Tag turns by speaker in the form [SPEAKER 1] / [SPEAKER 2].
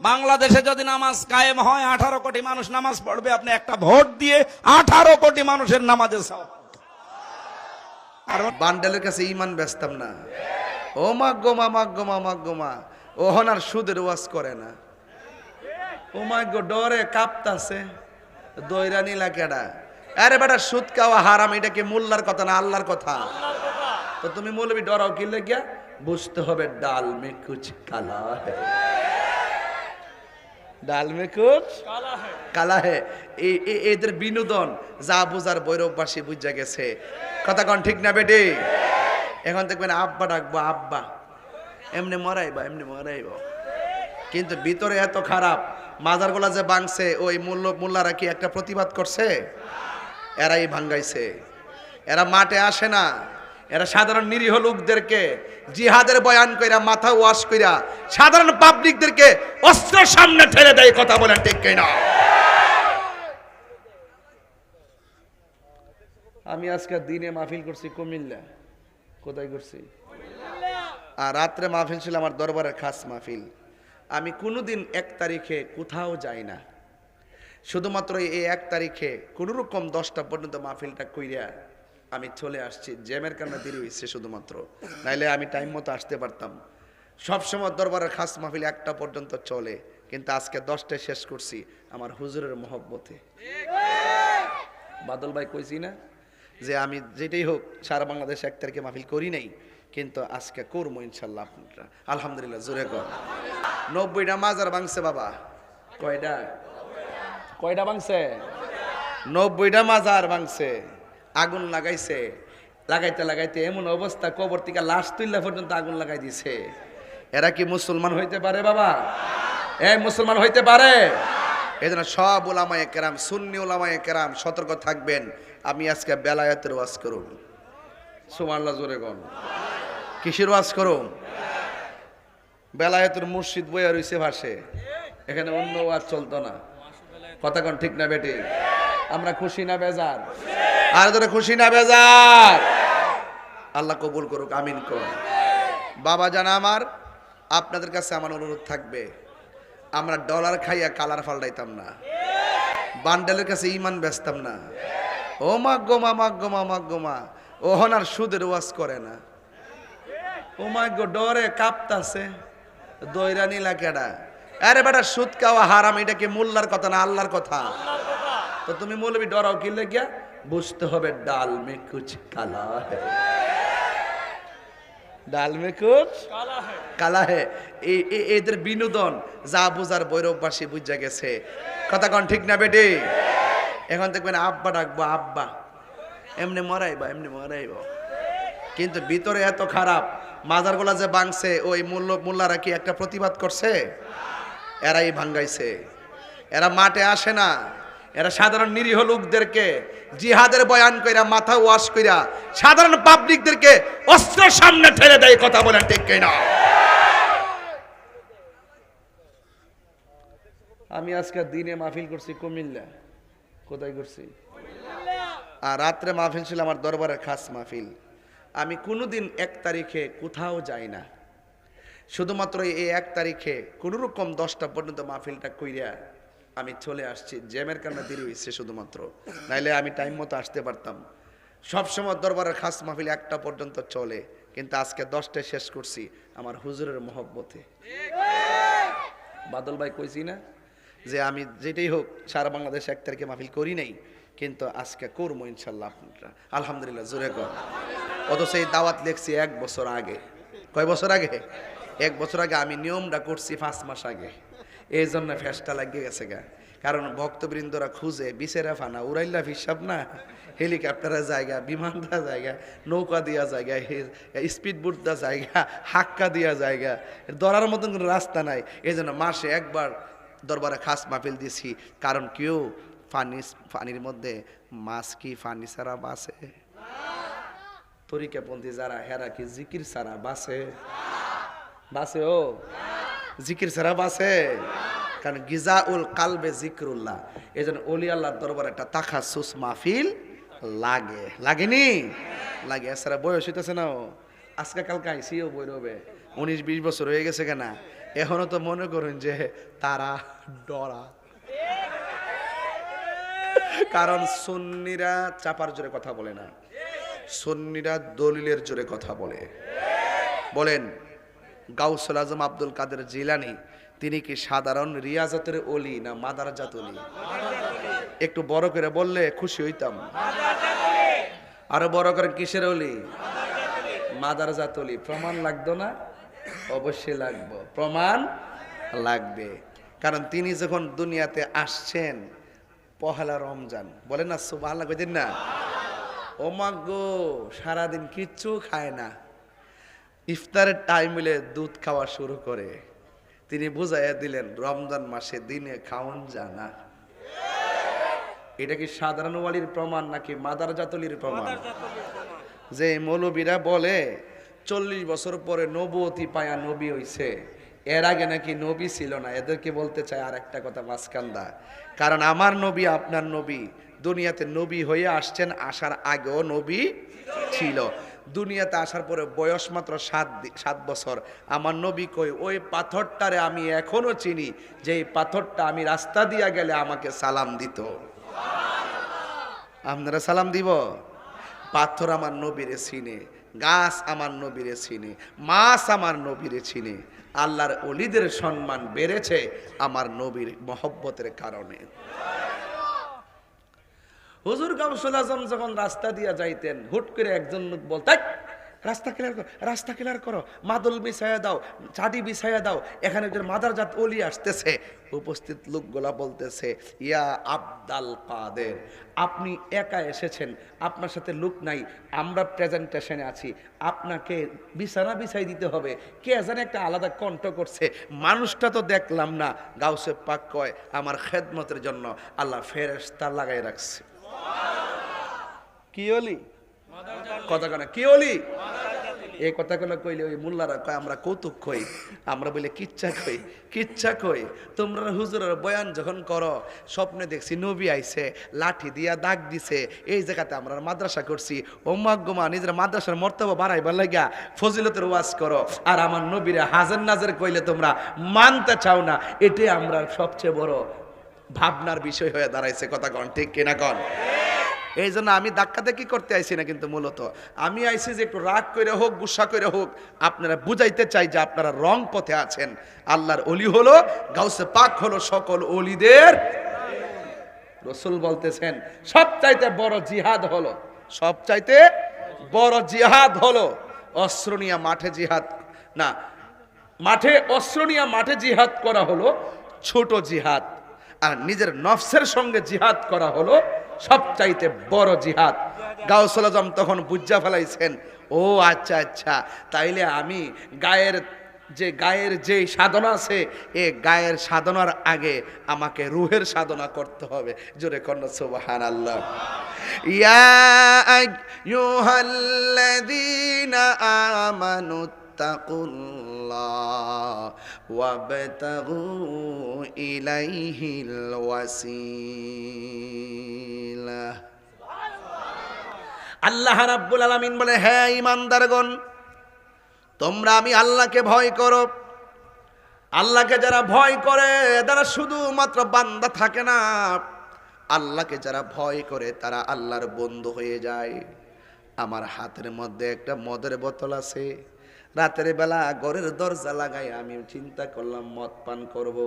[SPEAKER 1] বাংলাদেশে যদি নামাজ কায়েম হয়, আঠারো কোটি মানুষ নামাজ পড়বে, আপনি একটা ভোট দিয়ে আঠারো কোটি মানুষের নামাজে
[SPEAKER 2] আর বান্ডেলের কাছে ইমান বেচতাম না। ও মা গো মা মা গো মা মা গো মা, ওহন আর সুদের ওয়াজ করে না। ও মা গো, ডরে কাঁপতাছে। দইরা নিলা কেডা? আরে বেটা, সুদ খাওয়া হারাম, এটা কি মোল্লার কথা না আল্লাহর কথা? তো তুমি মৌলবি ডরাও, কি লেগিয়া? বুঝতে হবে ডাল মে কুচ কালা है ডাল মে কুচ কালা হে। এদের বিনোদন যা বুঝার বৈরববাসী বুঝা গেছে। কথা কন ঠিক না বেটে? এখন দেখবেন আব্বা ডাকবো আব্বা। এমনি মরাইবা এমনি মরাইবা। কিন্তু ভিতরে এত খারাপ মাজারগুলা যে ভাঙছে ওই মূল্য মোল্লারা কি একটা প্রতিবাদ করছে? এরাই ভাঙ্গাইছে। এরা মাঠে আসে না। এরা সাধারণ নিরীহ লোকদেরকে জিহাদের বয়ান কইরা, মাথা ওয়াশ কইরা, সাধারণ পাবলিকদেরকে অস্ত্র সামনে ঠেলে দেয় কথা বলেন ঠিক কিনা? আমি আজকে দিনে মাহফিল করছি কুমিল্লা। কোথায় করছি? আর রাত্রে মাহফিল ছিল আমার দরবারের খাস মাহফিল। আমি কোনোদিন এক তারিখে কোথাও যাই না। শুধুমাত্র এই এক তারিখে কোনো রকম দশটা পর্যন্ত মাহফিলটা কইরা আমি চলে আসছি। জ্যামের কারণে দেরি হয়েছে শুধুমাত্র। নাইলে আমি টাইম মতো আসতে পারতাম। সবসময় দরবারের খাস মাহফিল একটা পর্যন্ত চলে। কিন্তু আজকে দশটায় শেষ করছি আমার হুজুরের মহব্বতে। বাদল ভাই কইছি না যে আমি যেটাই হোক, সারা বাংলাদেশ এক তারিখে মাহফিল করি নাই, কিন্তু আজকে করব ইনশাল্লাহ আপনারা। আলহামদুলিল্লাহ, জোরে কর। নব্বইটা মাজার ভাঙছে বাবা। কয়টা? কয়টা ভাঙছে? নব্বইটা মাজার ভাঙছে। আগুন লাগাইছে। লাগাইতে লাগাইতে এমন অবস্থা, কবর থেকে লাশ তুললে পর্যন্ত আগুন লাগাই দিছে। এরা কি মুসলমান হইতে পারে বাবা? এ মুসলমান হইতে পারে? এই জন্য সব ওলামায় কেরাম, সুন্নি ওলামায় কেরাম, সতর্ক থাকবেন। আমি আজকে বেলায়াতের ওয়াজ করুন সুমাল্লা জোরে গন কিসের ওয়াজ করুন বেলায়েতের মুর্শিদ বইয়া রইছে ভাসে এখানে অন্য ওয়াজ চলতো না। কথা কোন ঠিক না বেটি? আমরা খুশি না বেজার? আর ধরে খুশি না, বেজার। আল্লাহ কবুল করুক, আমিন কর। বাবা জানা আমার, আপনাদের কাছে আমার অনুরোধ থাকবে। আমরা ডলার খাইয়া কালার ফাল্টাইতাম না। বান্ডেলের কাছে ইমান বেচতাম না। ও মা গো মা মা গো মা মা গো মা। ওহন আর সুদের ওয়াজ করে না। ও মা গো, ডরে কাঁপতাছে। দইরা নিলা কেডা আরে বেটা, সুদ খাওয়া হারাম, এটা কি মোল্লার কথা না আল্লাহর কথা? তো তুমি মৌলবি ডরাও, কি লেগিয়া? বুঝতে হবে ডাল মে কুচ কালা है ডাল মে কুচ কালা হে। এদের বিনোদন যা বুঝার বৈরববাসী বুঝা গেছে। কথা কন ঠিক না বেটে? এখন দেখবেন আব্বা ডাকবো আব্বা। এমনি মরাইবা এমনি মরাইবা। কিন্তু ভিতরে এত খারাপ মাজারগুলা যে ভাঙছে ওই মূল্য মোল্লারা কি একটা প্রতিবাদ করছে? এরাই ভাঙ্গাইছে। এরা মাঠে আসে না। এরা সাধারণ নিরীহ লোকদেরকে জিহাদের বয়ান কইরা, মাথা ওয়াশ কইরা, সাধারণ পাবলিকদেরকে অস্ত্র সামনে ঠেলে দেয় কথা বলেন ঠিক কিনা? আমি আজকে দিনে মাহফিল করছি কুমিল্লা। কোথায় করছি? আর রাত্রে মাহফিল ছিল আমার দরবারের খাস মাহফিল। আমি কোনোদিন এক তারিখে কোথাও যাই না। শুধুমাত্র এই এক তারিখে কোনো রকম দশটা পর্যন্ত মাহফিলটা কইরা আমি চলে আসছি। জ্যামের কারণে দেরি হয়েছে শুধুমাত্র। নাইলে আমি টাইম মতো আসতে পারতাম। সবসময় দরবারের খাস মাহফিল একটা পর্যন্ত চলে। কিন্তু আজকে দশটায় শেষ করছি আমার হুজুরের মহব্বতে। বাদল ভাই কইছি না যে আমি যেটাই হোক, সারা বাংলাদেশ এক তারিখে মাহফিল করি নাই, কিন্তু আজকে করব ইনশাল্লাহ আপনারা। আলহামদুলিল্লাহ, জোরে কর। অথচ এই দাওয়াত লেখছি এক বছর আগে। কয় বছর আগে? এক বছর আগে আমি নিয়মটা করছি পাঁচ মাস আগে। এই জন্য ফেসটা লাগিয়ে গেছে গা। কারণ ভক্তবৃন্দরা খুঁজে বিচেরা ফানা, উড়াইল্লা হিসাব না। হেলিকপ্টারের জায়গা, বিমান দেওয়া জায়গা, নৌকা দেওয়া জায়গা স্পিড বোট দেওয়া জায়গা, হাক্কা দেওয়া জায়গা। ধরার মতন কোনো রাস্তা নাই। এই জন্য মাসে একবার দরবারে খাস মাহফিল দিছি। কারণ কেউ পানি পানির মধ্যে মাছ কি পানি ছাড়া বাসে তরিকাপন্থী যারা, হেরা কি জিকির ছাড়া বাসে বাসে ও? জিকির ছাড়া বাসে কারণ গিজা উল কালবে জিকরুল্লাহ। এই জন্য অলি আল্লাহর দরবারে একটা তাখা সুস মাহফিল লাগে। লাগেনি? লাগে। এছাড়া বয়স হইতেছে না ও। আজকে কালকে আইসিও বই রবে। উনিশ, বিশ বছর হয়ে গেছে কেনা। এখনও তো মনে করুন যে তারা ডরা। কারণ সুন্নিরা চাপার জোরে কথা বলে না। সুন্নিরা দলিলের জোরে কথা বলে। বলেন গাউসুল আজম আব্দুল কাদের জিলানি, তিনি কি সাধারণ রিয়াজতের অলি না মাদারাজাত অলি একটু বড় করে বললে খুশি হইতাম। আরও বড় করে কিসের অলি? মাদারাজাত অলি প্রমাণ লাগতো না? অবশ্যই লাগবে। প্রমাণ লাগবে। কারণ তিনি যখন দুনিয়াতে আসছেন, পহেলা রমজান, বলেন না সুবহানাল্লাহ কইতেন না? ও গো, সারাদিন কিচ্ছু খায় না। ইফতারের টাইম হলে দুধ খাওয়া শুরু করে। তিনি বুঝাইয়া দিলেন রমজান মাসে দিনে খাওয়ান জানা। এটা কি সাধারণ ওয়ালির প্রমাণ নাকি মাদার জাতলির প্রমাণ? যে মৌলবীরা বলে চল্লিশ বছর পরে নবতী পায়া নবী হইছে। এর আগে নাকি নবী ছিল না। এদেরকে বলতে চাই আর একটা কথা মাসকান্দা কারণ আমার নবী আপনার নবী। দুনিয়াতে নবী হয়ে আসছেন আসার আগেও নবী ছিল। দুনিয়াতে আসার পরে বয়স মাত্র সাত সাত বছর। আমার নবী কই ওই পাথরটারে আমি এখনও চিনি যে এই পাথরটা আমি রাস্তা দিয়া গেলে আমাকে সালাম দিত। আপনারা সালাম দিব? পাথর আমার নবীরে চিনে, গাছ আমার নবীরে চিনে, মাছ আমার নবীরে চিনে। আল্লাহর অলিদের সম্মান বেড়েছে আমার নবীর মহব্বতের কারণে। হুজুর গামসুল আজম যখন রাস্তা দিয়া যাইতেন, হুট করে একজন লোক বলতে রাস্তা ক্লিয়ার করো, রাস্তা ক্লিয়ার করো, মাদল বিছাইয়া দাও চাটি বিছাইয়া দাও, এখানে একজন মাদার জাত অলি আসতেছে। উপস্থিত লোকগুলা বলতেছে, ইয়া আবদাল কাদের, আপনি একা এসেছেন, আপনার সাথে লোক নাই, আমরা প্রেজেন্টেশনে আছি, আপনাকে বিছানা বিছাই দিতে হবে। কে জানে একটা আলাদা কণ্ঠ করছে, মানুষটা তো দেখলাম না। গাউসে পাক কয়, আমার খেদমতের জন্য আল্লাহ ফেরেশতা লাগাই রাখছে। কি অলি কথা কেন কি অলি এই কথাগুলো কইলে ওই মোল্লারা কয় আমরা কৌতুক কই আমরা বলে কিচ্ছা কই কিচ্ছা কই। তোমরা হুজুরের বয়ান যখন করো স্বপ্নে দেখছি নবী আইছে লাঠি দিয়া দাগ দিছে এই জায়গাতে আমরা মাদ্রাসা করছি। ওমাগ্যমা নিজের মাদ্রাসার মর্তবা বাড়াইবার লাগিয়া ফজিলতের ওয়াজ করো। আর আমার নবীরে হাজার নাজের কইলে তোমরা মানতে চাও না এটাই আমরা সবচেয়ে বড় ভাবনার বিষয় হয়ে দাঁড়াইছে, কথা কন, ঠিক কিনা কন? এই জন্য আমি ধাক্কা দেখি করতে আইছি না কিন্তু মূলত, আমি আইছি যে একটু রাগ করে হোক, গুসা করে হোক, আপনারা বুঝাইতে চাই যে আপনারা রং পথে আছেন। আল্লাহর অলি হলো, গাউসে পাক হলো সকল অলিদের রসুল বলতেছেন, সবচাইতে বড় জিহাদ হলো, সবচাইতে বড় জিহাদ হলো অস্ত্র নিয়ে মাঠে জিহাদ, না, মাঠে, অস্ত্র নিয়ে মাঠে জিহাদ করা হলো ছোট জিহাদ। আর নিজের নফসের সঙ্গে জিহাদ করা হলো সবচাইতে বড় জিহাদ। গাউসুল আজম তখন বুজ্জা ফেলাইছেন, ও আচ্ছা আচ্ছা তাইলে আমি গায়ের যে গায়ের যে সাধনা আছে, এ গায়ের সাধনার আগে আমাকে রুহের সাধনা করতে হবে। জোরে কন্যা সুবাহান আল্লাহ ইয়া আইয়ুহাল্লাযীনা আল্লাহ রাব্বুল আলামিন বলে হ্যাঁ ইমানদারগণ তোমরা আমি আল্লাহকে ভয় করো। আল্লাহকে যারা ভয় করে, তারা শুধুমাত্র বান্দা থাকে না। আল্লাহকে যারা ভয় করে, তারা আল্লাহর বন্ধু হয়ে যায়। আমার হাতের মধ্যে একটা মদের বোতল আছে। রাতের বেলা ঘরের দরজা লাগাই আমি চিন্তা করলাম মদ পান করব।